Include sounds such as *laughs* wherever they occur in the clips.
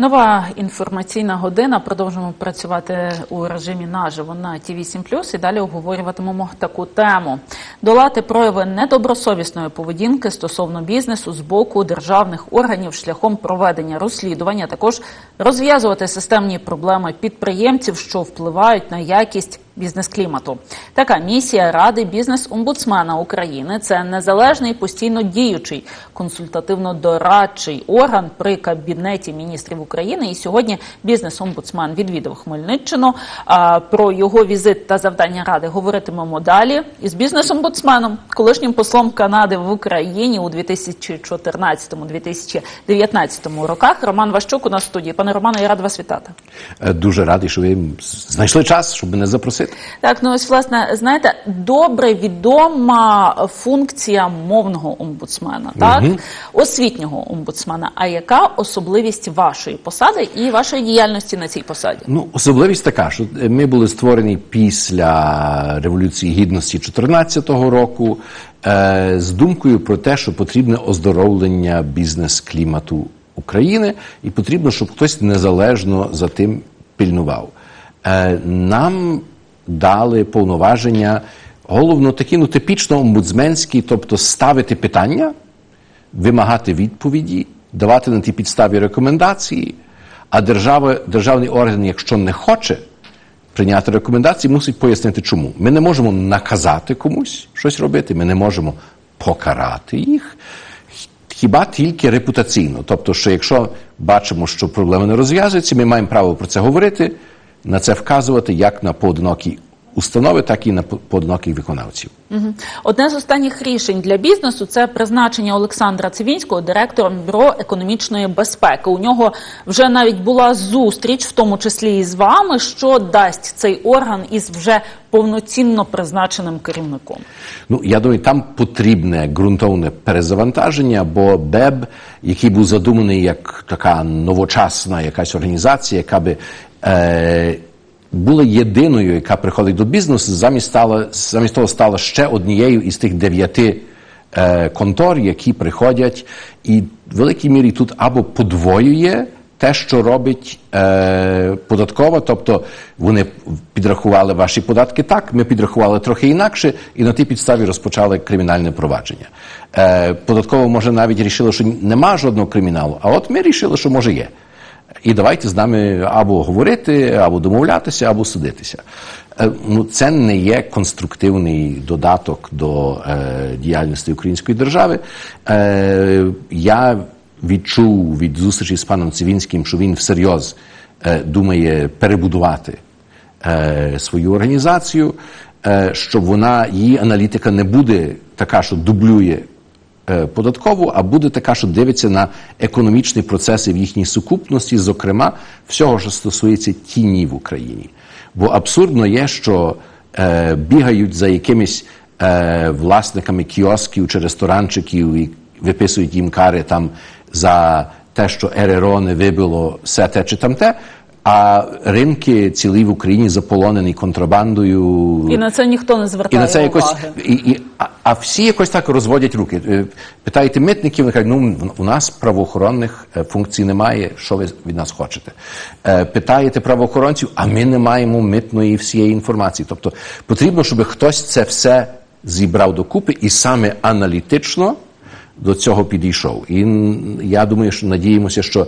Нова інформаційна година. Продовжимо працювати у режимі наживо на ТІВІ 7 і далі обговорюватимемо таку тему: долати прояви недобросовісної поведінки стосовно бізнесу з боку державних органів шляхом проведення розслідування, також розв'язувати системні проблеми підприємців, що впливають на якість бізнес-клімату. Така місія Ради бізнес-омбудсмена України це незалежний постійно діючий консультативно-дорадчий орган при кабінеті міністрів України. І сьогодні бізнес-омбудсмен відвідав Хмельниччину. Про його візит та завдання ради говоритимемо далі із бізнес-омбудсменом, колишнім послом Канади в Україні у 2014-2019 роках. Роман Ващук у нас в студії. Пане Романе, я рада вас вітати. Е, Дуже радий, що ви знайшли час, щоб мене запросити. Так, ну ось власне, знаєте, добре відома функція мовного омбудсмена, так освітнього омбудсмена. А яка особливість вашої посади і вашої діяльності на цій посаді? Ну, особливість така, що ми були створені після Революції Гідності 2014 року е, з думкою про те, що потрібне оздоровлення бізнес-клімату України, і потрібно, щоб хтось незалежно за тим пильнував. Е, нам дали повноваження головно такі, ну типічно омбудсменські, тобто ставити питання, вимагати відповіді, давати на тій підставі рекомендації. А держава, державний орган, якщо не хоче прийняти рекомендації, мусить пояснити, чому. Ми не можемо наказати комусь щось робити, ми не можемо покарати їх. Хіба тільки репутаційно. Тобто, що якщо бачимо, що проблема не розв'язується, ми маємо право про це говорити, на це вказувати як на поодинокі установи, так і на поодиноких виконавців. Угу. Одне з останніх рішень для бізнесу це призначення Олександра Цивінського директором бюро економічної безпеки. У нього вже навіть була зустріч, в тому числі і з вами, що дасть цей орган із вже повноцінно призначеним керівником. Ну я думаю, там потрібне ґрунтовне перезавантаження, бо БЕБ, який був задуманий як така новочасна якась організація, яка би. Е, була єдиною, яка приходить до бізнесу, замість стала замість того стала ще однією із тих дев'яти е, контор, які приходять, і в великій мірі тут або подвоює те, що робить е, податкова, тобто вони підрахували ваші податки так, ми підрахували трохи інакше, і на тій підставі розпочали кримінальне провадження. Е, Податкова може навіть рішила, що нема жодного криміналу, а от ми рішили, що може є. І давайте з нами або говорити, або домовлятися, або судитися. Ну, це не є конструктивний додаток до е, діяльності української держави. Е, Я відчув від зустрічі з паном Цивінським, що він всерйоз е, думає перебудувати е, свою організацію, е, щоб вона її аналітика не буде така, що дублює податкову, а буде така, що дивиться на економічні процеси в їхній сукупності, зокрема всього, що стосується тіні в Україні. Бо абсурдно є, що е, бігають за якимись е, власниками кіосків чи ресторанчиків і виписують їм кари там за те, що РРО не вибило все те чи там те. А ринки цілі в Україні заполонені контрабандою. І на це ніхто не звертає і на це уваги. якось і, і а, а всі якось так розводять руки. Е, Питаєте митників, вони кажуть, ну у нас правоохоронних е, функцій немає. Що ви від нас хочете? Е, Питаєте правоохоронців, а ми не маємо митної всієї інформації. Тобто потрібно, щоб хтось це все зібрав докупи і саме аналітично до цього підійшов. І я думаю, що надіємося, що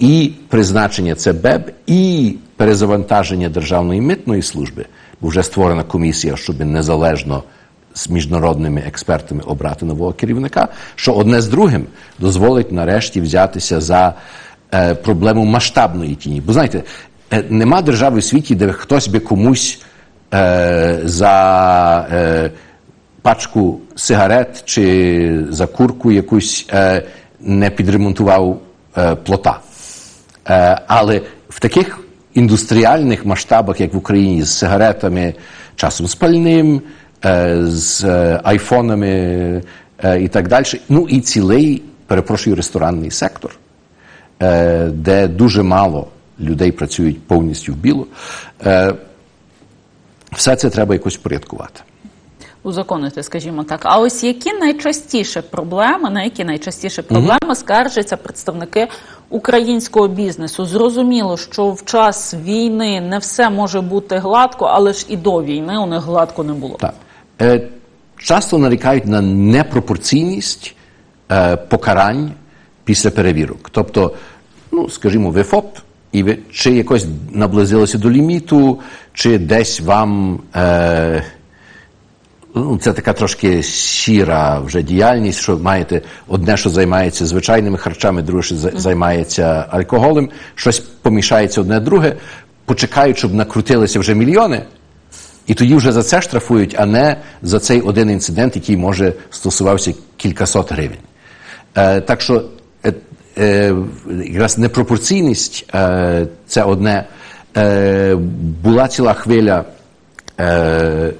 і призначення ЦБЕБ, і перезавантаження Державної митної служби, вже створена комісія, щоб незалежно з міжнародними експертами обрати нового керівника, що одне з другим дозволить нарешті взятися за е, проблему масштабної тіні. Бо знаєте, е, нема держави в світі, де хтось би комусь е, за е, пачку сигарет чи за курку якусь е, не підремонтував е, плота. Але в таких індустріальних масштабах, як в Україні, з сигаретами, часом спальним, з айфонами і так далі, ну і цілий, перепрошую, ресторанний сектор, де дуже мало людей працюють повністю в біло, все це треба якось порядкувати. узаконити, скажімо так. А ось які найчастіше проблеми, на які найчастіше проблеми скаржаться представники українського бізнесу? Зрозуміло, що в час війни не все може бути гладко, але ж і до війни у них гладко не було. Так. Е, часто нарікають на непропорційність е, покарань після перевірок. Тобто, ну, скажімо, ви ФОП, і ви чи якось наблизилися до ліміту, чи десь вам. Е, Ну, це така трошки щира вже діяльність, що маєте одне, що займається звичайними харчами, друге, що займається алкоголем, щось помішається одне друге, почекають, щоб накрутилися вже мільйони, і тоді вже за це штрафують, а не за цей один інцидент, який може стосувався кількасот гривень. Е, так що е, е, якраз непропорційність е, це одне. Е, була ціла хвиля. Е,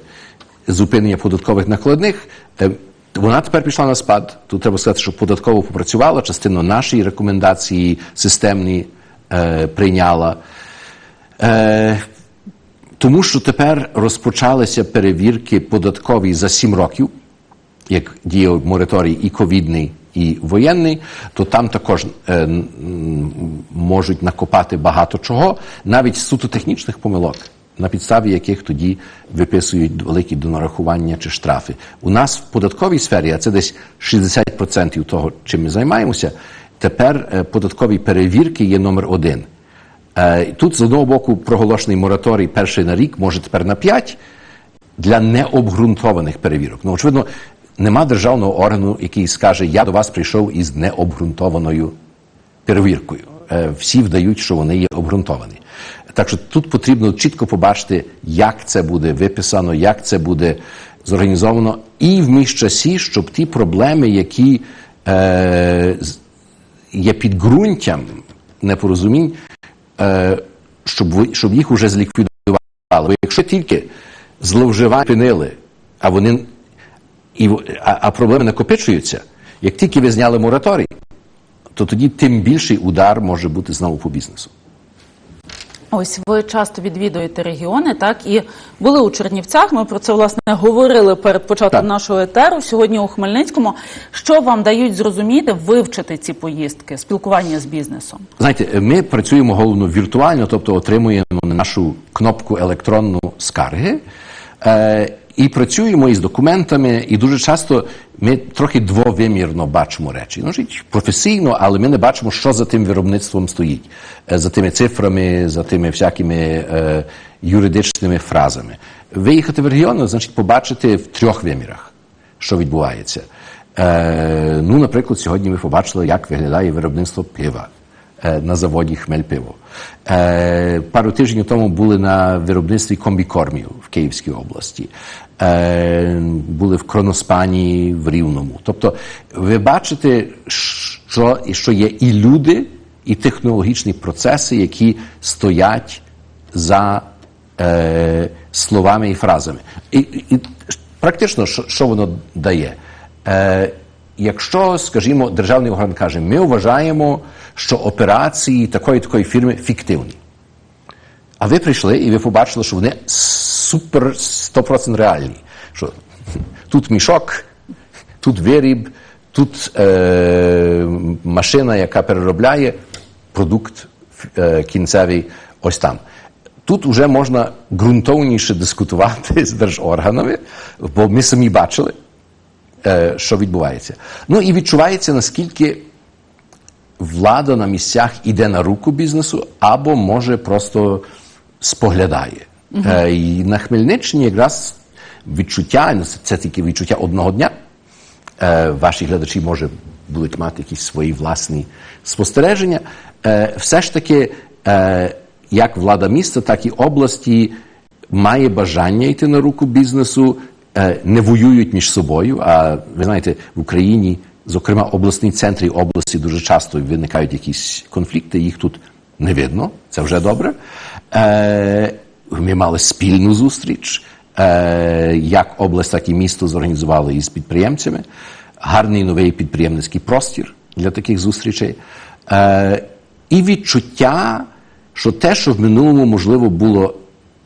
зупинення податкових накладних. Е, Вона тепер пішла на спад. Тут треба сказати, що податково попрацювала, частину нашої рекомендації системні е, прийняла. Е, тому що тепер розпочалися перевірки податкові за 7 років, як діяв мораторій і ковідний, і воєнний, то там також е, можуть накопати багато чого, навіть суто технічних помилок, на підставі яких тоді виписують великі донарахування чи штрафи. У нас в податковій сфері, а це десь 60% того, чим ми займаємося, тепер е, податкові перевірки є номер один. Е, Тут з одного боку проголошений мораторій перший на рік, може тепер на п'ять для необґрунтованих перевірок. Ну, очевидно, нема державного органу, який скаже, я до вас прийшов із необґрунтованою перевіркою. Е, Всі вдають, що вони є обґрунтовані. Так що тут потрібно чітко побачити, як це буде виписано, як це буде зорганізовано, і в міжчасі, щоб ті проблеми, які е, є підґрунтям непорозумінь, е, щоб, щоб їх уже зліквідували. Бо якщо тільки зловживання припинили, а вони і, а, а проблеми накопичуються, як тільки ви зняли мораторій, то тоді тим більший удар може бути знову по бізнесу. Ось ви часто відвідуєте регіони, так і були у Чернівцях. Ми про це власне говорили перед початком Так. нашого етеру. Сьогодні у Хмельницькому. Що вам дають зрозуміти, вивчити ці поїздки, спілкування з бізнесом? Знаєте, ми працюємо головно віртуально, тобто отримуємо на нашу кнопку електронну скарги. Е, і працюємо із документами, і дуже часто ми трохи двовимірно бачимо речі. Ну, професійно, але ми не бачимо, що за тим виробництвом стоїть, е, за тими цифрами, за тими всякими е, юридичними фразами. Виїхати в регіон, значить побачити в трьох вимірах, що відбувається. Е, ну, наприклад, сьогодні ми побачили, як виглядає виробництво пива на заводі Хмельпиво. Е, пару тижнів тому були на виробництві комбікормів в Київській області. Е, були в Кроноспані в Рівному. Тобто, ви бачите, що, що є і люди, і технологічні процеси, які стоять за е, словами і фразами. І, і практично, що, що воно дає? Е, якщо, скажімо, державний орган каже, ми вважаємо, що операції такої такої фірми фіктивні. А ви прийшли і ви побачили, що вони супер 100% реальні. Що тут мішок, тут виріб, тут е, машина, яка переробляє продукт е, кінцевий ось там. Тут вже можна ґрунтовніше дискутувати з держорганами, бо ми самі бачили, е, що відбувається. Ну і відчувається, наскільки влада на місцях іде на руку бізнесу, або може просто споглядає. Е, і на Хмельниччині якраз відчуття, ну, це, тільки відчуття одного дня. Е, ваші глядачі може будуть мати якісь свої власні спостереження. Е, все ж таки, як влада міста, так і області має бажання йти на руку бізнесу, не воюють між собою. А ви знаєте, в Україні, зокрема, обласні центри області дуже часто виникають якісь конфлікти, їх тут не видно, це вже добре. Е, ми мали спільну зустріч, е, як область, так і місто зорганізували із підприємцями. Гарний новий підприємницький простір для таких зустрічей. Е, і відчуття, що те, що в минулому, можливо, було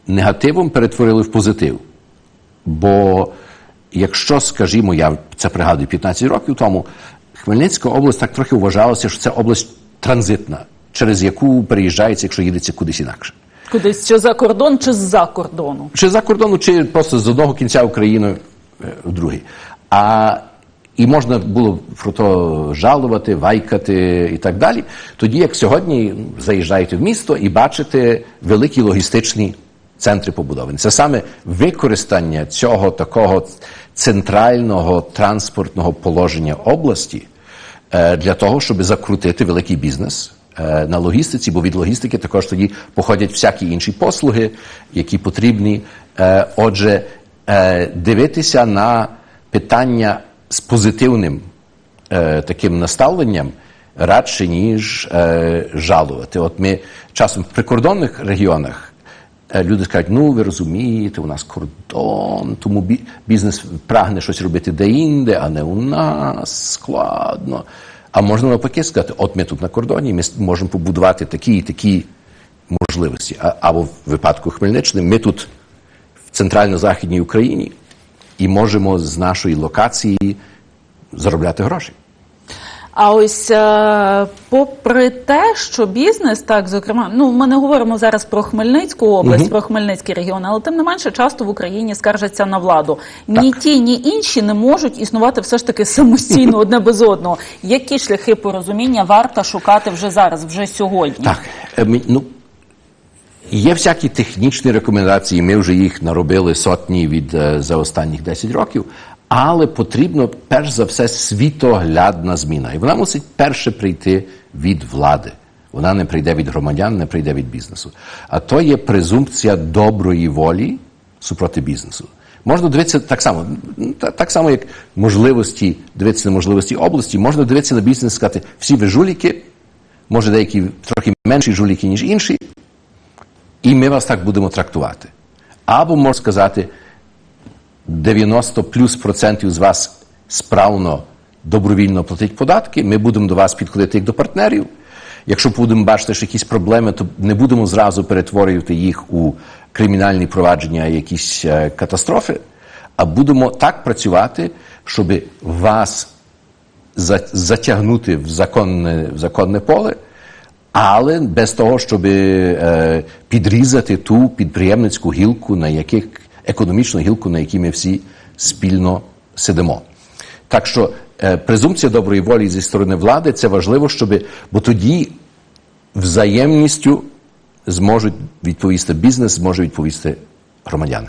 негативом, перетворили в позитив. Бо якщо, скажімо, я це пригадую 15 років тому, Хмельницька область так трохи вважалася, що це область транзитна, через яку переїжджається, якщо їдеться кудись інакше. Кудись чи за кордон, чи з-за кордону. Чи за кордону, чи просто з одного кінця України е, в другий. А і можна було про то жалувати, вайкати і так далі. Тоді, як сьогодні, заїжджаєте в місто і бачите великі логістичні центри побудовані. Це саме використання цього такого центрального транспортного положення області е, для того, щоб закрутити великий бізнес е, на логістиці, бо від логістики також тоді походять всякі інші послуги, які потрібні. Е, Отже, дивитися на питання з позитивним таким наставленням радше, ніж жалувати. От ми часом в прикордонних регіонах люди скажуть, ну ви розумієте, у нас кордон, тому бізнес прагне щось робити де-інде, а не у нас складно. А можна навпаки сказати, от ми тут на кордоні, ми можемо побудувати такі і такі можливості. А, або в випадку Хмельниччини, ми тут в центрально-західній Україні і можемо з нашої локації заробляти гроші. А ось е, попри те, що бізнес, так зокрема, ну ми не говоримо зараз про Хмельницьку область, про Хмельницький регіон, але тим не менше часто в Україні скаржаться на владу. Ні ті, ні інші не можуть існувати все ж таки самостійно *laughs* одне без одного. Які шляхи порозуміння варто шукати вже зараз, вже сьогодні? Так, е, ну, є всякі технічні рекомендації, ми вже їх наробили сотні від е, за останніх 10 років, але потрібно перш за все світоглядна зміна. І вона мусить перше прийти від влади. Вона не прийде від громадян, не прийде від бізнесу. А то є презумпція доброї волі супроти бізнесу. Можна дивитися так само, так само, як можливості, дивитися на можливості області, можна дивитися на бізнес і сказати, всі ви жуліки, може деякі трохи менші жуліки, ніж інші, і ми вас так будемо трактувати. Або можна сказати, 90 плюс процентів з вас справно добровільно платить податки, ми будемо до вас підходити як до партнерів. Якщо будемо бачити, що якісь проблеми, то не будемо зразу перетворювати їх у кримінальні провадження, якісь е, катастрофи, а будемо так працювати, щоб вас за- затягнути в законне, в законне поле, але без того, щоб е, підрізати ту підприємницьку гілку, на яких економічну гілку, на якій ми всі спільно сидимо. Так що е, презумпція доброї волі зі сторони влади це важливо, щоб, бо тоді взаємністю зможуть відповісти бізнес, зможе відповісти громадяни.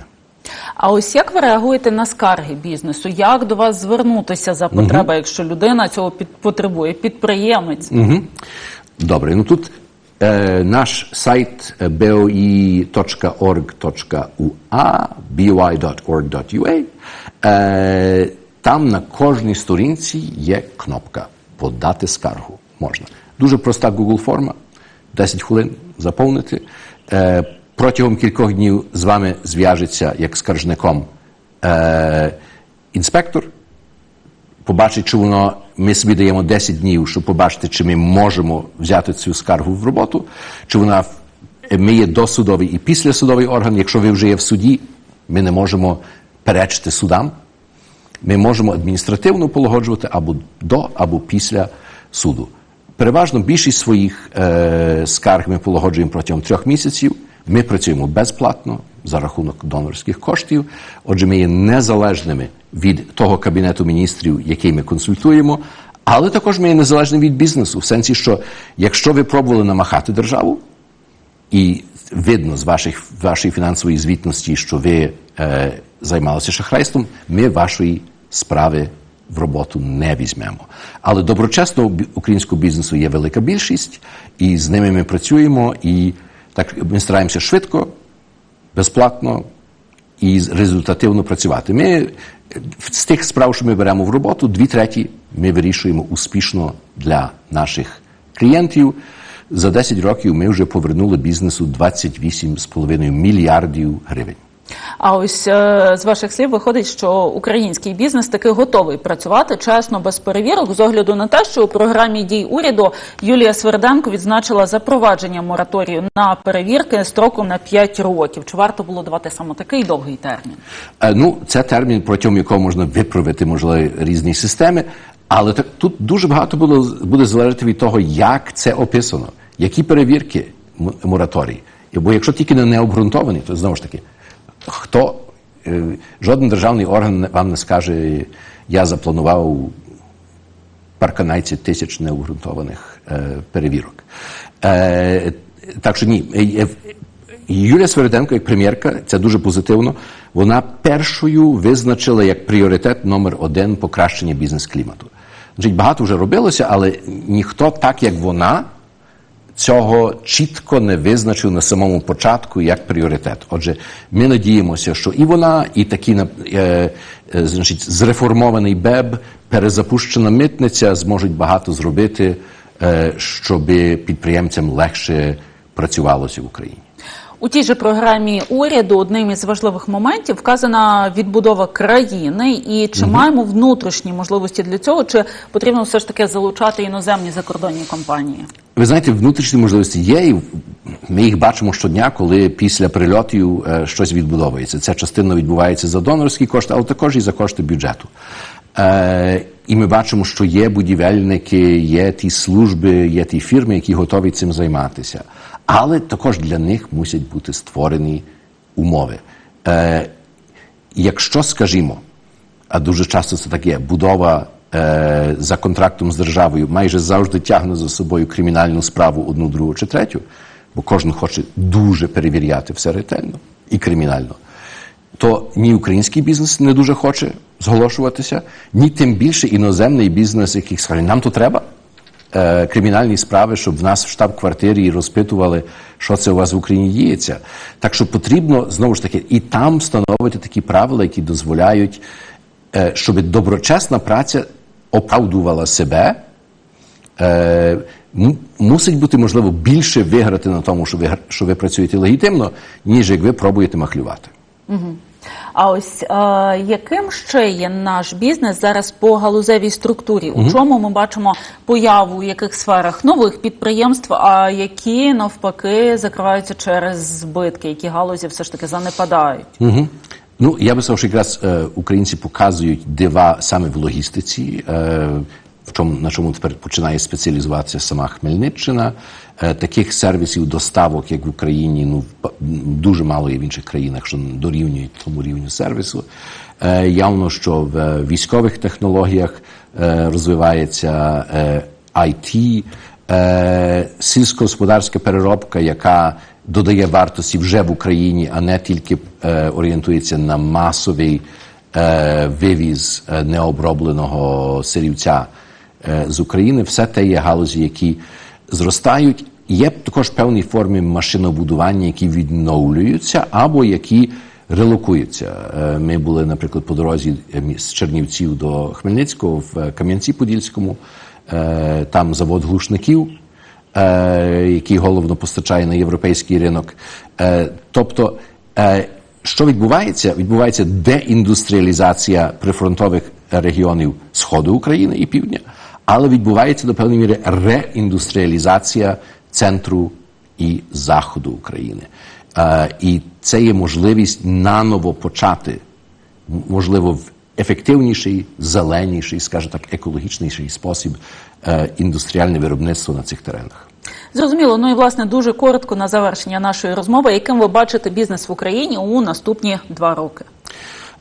А ось як ви реагуєте на скарги бізнесу? Як до вас звернутися за потреба, якщо людина цього під, потребує, підприємець? Добре, ну тут сайт е, boi.org.ua, boi.org.ua, там на кожній сторінці є кнопка подати скаргу. Можна. Дуже проста Google форма, 10 хвилин заповнити. Е, протягом кількох днів з вами зв'яжеться як скаржником е, інспектор, побачить, чи воно ми собі даємо 10 днів, щоб побачити, чи ми можемо взяти цю скаргу в роботу, чи вона ми є досудовий і післясудовий орган. Якщо ви вже є в суді, ми не можемо перечити судам. Ми можемо адміністративно полагоджувати або до, або після суду. Переважно більшість своїх е, скарг ми полагоджуємо протягом трьох місяців. Ми працюємо безплатно за рахунок донорських коштів. Отже, ми є незалежними від того кабінету міністрів, який ми консультуємо, але також ми є незалежними від бізнесу, в сенсі, що якщо ви пробували намахати державу, і видно з ваших, вашої фінансової звітності, що ви е, займалися шахрайством, ми вашої справи в роботу не візьмемо. Але доброчесного українського бізнесу є велика більшість, і з ними ми працюємо, і так ми стараємося швидко, безплатно і результативно працювати. Ми е, з тих справ, що ми беремо в роботу, дві треті ми вирішуємо успішно для наших клієнтів. За 10 років ми вже повернули бізнесу 28,5 мільярдів гривень. А ось е, з ваших слів виходить, що український бізнес таки готовий працювати чесно без перевірок, з огляду на те, що у програмі дій уряду Юлія Сверденко відзначила запровадження мораторію на перевірки строком на 5 років. Чи варто було давати саме такий довгий термін? Е, Ну, це термін, протягом якого можна виправити можливо різні системи. Але так тут дуже багато було буде залежати від того, як це описано, які перевірки м- мораторій. Бо якщо тільки не необґрунтовані, то знову ж таки, хто е, жоден державний орган вам не скаже, я запланував парканайці тисяч необґрунтованих е, перевірок. Е, так що ні. Юлія Свериденко, як прем'єрка, це дуже позитивно. Вона першою визначила як пріоритет номер один покращення бізнес-клімату. Значить, багато вже робилося, але ніхто так, як вона, цього чітко не визначив на самому початку як пріоритет. Отже, ми надіємося, що і вона, і такий на- е, е, значить, зреформований БЕБ, перезапущена митниця зможуть багато зробити, е, щоб підприємцям легше працювалося в Україні. У тій же програмі уряду одним із важливих моментів вказана відбудова країни. І чи маємо внутрішні можливості для цього, чи потрібно все ж таки залучати іноземні закордонні компанії? Ви знаєте, внутрішні можливості є, і ми їх бачимо щодня, коли після прильотів е, щось відбудовується. Це частина відбувається за донорські кошти, але також і за кошти бюджету. Е, і ми бачимо, що є будівельники, є ті служби, є ті фірми, які готові цим займатися. Але також для них мусять бути створені умови. Е, якщо, скажімо, а дуже часто це таке, будова за контрактом з державою майже завжди тягне за собою кримінальну справу одну, другу чи третю, бо кожен хоче дуже перевіряти все ретельно і кримінально. То ні український бізнес не дуже хоче зголошуватися, ні тим більше іноземний бізнес, який скаже, нам то треба е, кримінальні справи, щоб в нас в штаб-квартирі розпитували, що це у вас в Україні діється. Так що потрібно знову ж таки і там встановити такі правила, які дозволяють, е, щоб доброчесна праця оправдувала себе. Е, мусить бути можливо більше виграти на тому, що ви, що ви працюєте легітимно, ніж як ви пробуєте махлювати. А ось е, яким ще є наш бізнес зараз по галузевій структурі? У чому ми бачимо появу в яких сферах нових підприємств, а які навпаки закриваються через збитки, які галузі все ж таки занепадають? Угу. Ну, я би сказав, що якраз е, українці показують дива саме в логістиці, е, в чому, на чому тепер починає спеціалізуватися сама Хмельниччина. Е, таких сервісів доставок, як в Україні, ну дуже мало є в інших країнах, що дорівнюють тому рівню сервісу. Е, явно, що в е, військових технологіях е, розвивається е, IT, е, сільськогосподарська переробка, яка додає вартості вже в Україні, а не тільки е, орієнтується на масовий е, вивіз е, необробленого сирівця е, з України. Все те є галузі, які зростають. Є також певні форми машинобудування, які відновлюються або які релокуються. Е, Ми були, наприклад, по дорозі е, з Чернівців до Хмельницького в Кам'янці-Подільському. Там завод глушників, який головно постачає на європейський ринок. Е, Тобто, е, що відбувається? Відбувається деіндустріалізація прифронтових регіонів Сходу України і Півдня, але відбувається до певної міри реіндустріалізація центру і заходу України. Е, І це є можливість наново почати, можливо, в ефективніший, зеленіший, скажімо так, екологічніший спосіб е, індустріальне виробництво на цих теренах. Зрозуміло. Ну і власне дуже коротко на завершення нашої розмови, яким ви бачите бізнес в Україні у наступні два роки?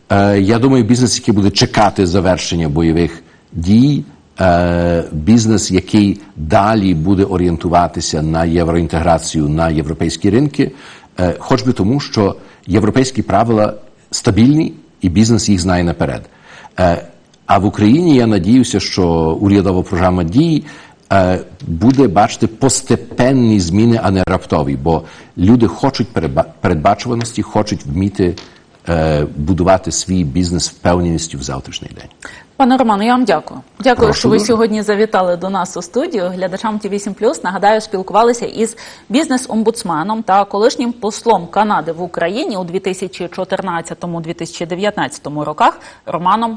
Е, Я думаю, бізнес, який буде чекати завершення бойових дій, е, бізнес, який далі буде орієнтуватися на євроінтеграцію на європейські ринки, хоч би тому, що європейські правила стабільні і бізнес їх знає наперед. Е, А в Україні я надіюся, що урядова програма дій е, буде бачити постепенні зміни, а не раптові, бо люди хочуть передбачуваності, хочуть вміти е, будувати свій бізнес впевненістю в завтрашній день. Пане Роману, я вам дякую. Дякую, Прошу що ви дуже. сьогодні завітали до нас у студію. Глядачам ТВ 7 Нагадаю, спілкувалися із бізнес-омбудсменом та колишнім послом Канади в Україні у 2014-2019 роках Романом